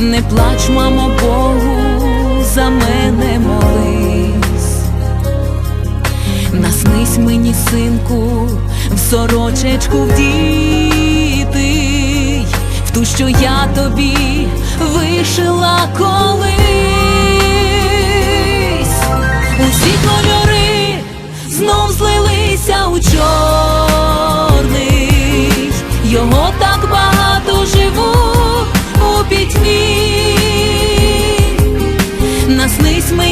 не плач, мамо, Богу, за мене молись. Наснись мені, синку, в сорочечку вдіти, в ту, що я тобі вишила колись. Усі кольори знов злилися у чорний,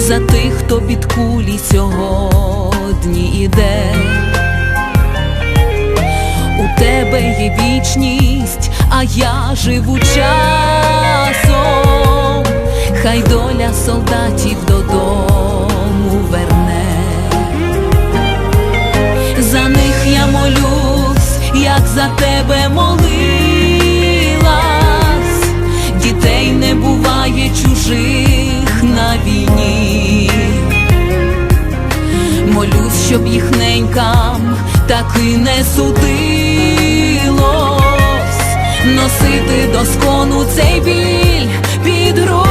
за тих, хто під кулі сьогодні іде. У тебе є вічність, а я живу часом, хай доля солдатів додому верне. За них я молюсь, як за тебе молилась, дітей не буває чужих на війні. Їх так і не судилось носити доскону цей біль під грудьми.